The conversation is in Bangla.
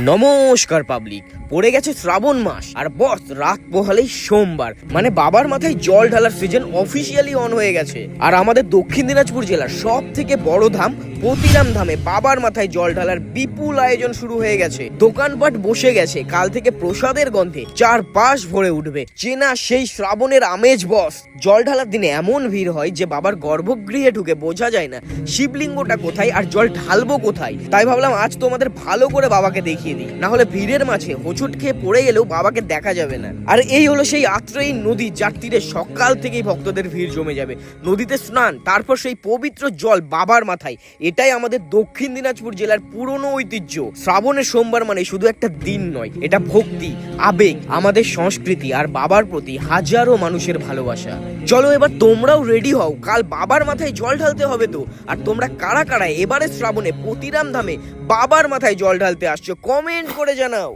নমস্কার পাবলিক পড়ে গেছে শ্রাবণ মাস, আর বস, রাত পোহালেই সোমবার। মানে বাবার মাথায় জল ঢালার সিজন অফিসিয়ালি অন হয়ে গেছে। আর আমাদের দক্ষিণ দিনাজপুর জেলার সব থেকে বড় ধাম পতিরাম ধামে বাবার মাথায় জল ঢালার বিপুল আয়োজন শুরু হয়ে গেছে। দোকানপাট বসে গেছে, কাল থেকে প্রসাদের গন্ধে চার পাশ ভরে উঠবে। চেনা সেই শ্রাবণের আমেজ, বস। জল ঢালার দিনে এমন ভিড় হয় যে বাবার গর্ভগৃহে ঢুকে বোঝা যায় না শিবলিঙ্গটা কোথায় আর জল ঢালবো কোথায়। তাই ভাবলাম আজ তোমাদের ভালো করে বাবাকে দেখিয়ে দিই। না হলে ভিড়ের মাঝে হোঁচট খেয়ে পড়ে গেলেও বাবাকে দেখা যাবে না। আর এই হলো সেই আত্রেয়ী নদী, যার তীরে সকাল থেকেই ভক্তদের ভিড় জমে যাবে। নদীতে স্নান, তারপর সেই পবিত্র জল বাবার মাথায়। এটাই আমাদের দক্ষিণ দিনাজপুর জেলার পুরনো ঐতিহ্য। শ্রাবণের সোমবার মানে শুধু একটা দিন নয়, এটা ভক্তি, আবেগ, আমাদের সংস্কৃতি আর বাবার প্রতি হাজারো মানুষের ভালোবাসা। চলো এবার তোমরাও রেডি হও, কাল বাবার মাথায় জল ঢালতে হবে তো। আর তোমরা কারা কারা এবারে শ্রাবণে পতিরাম ধামে বাবার মাথায় জল ঢালতে আসছো? কমেন্ট করে জানাও।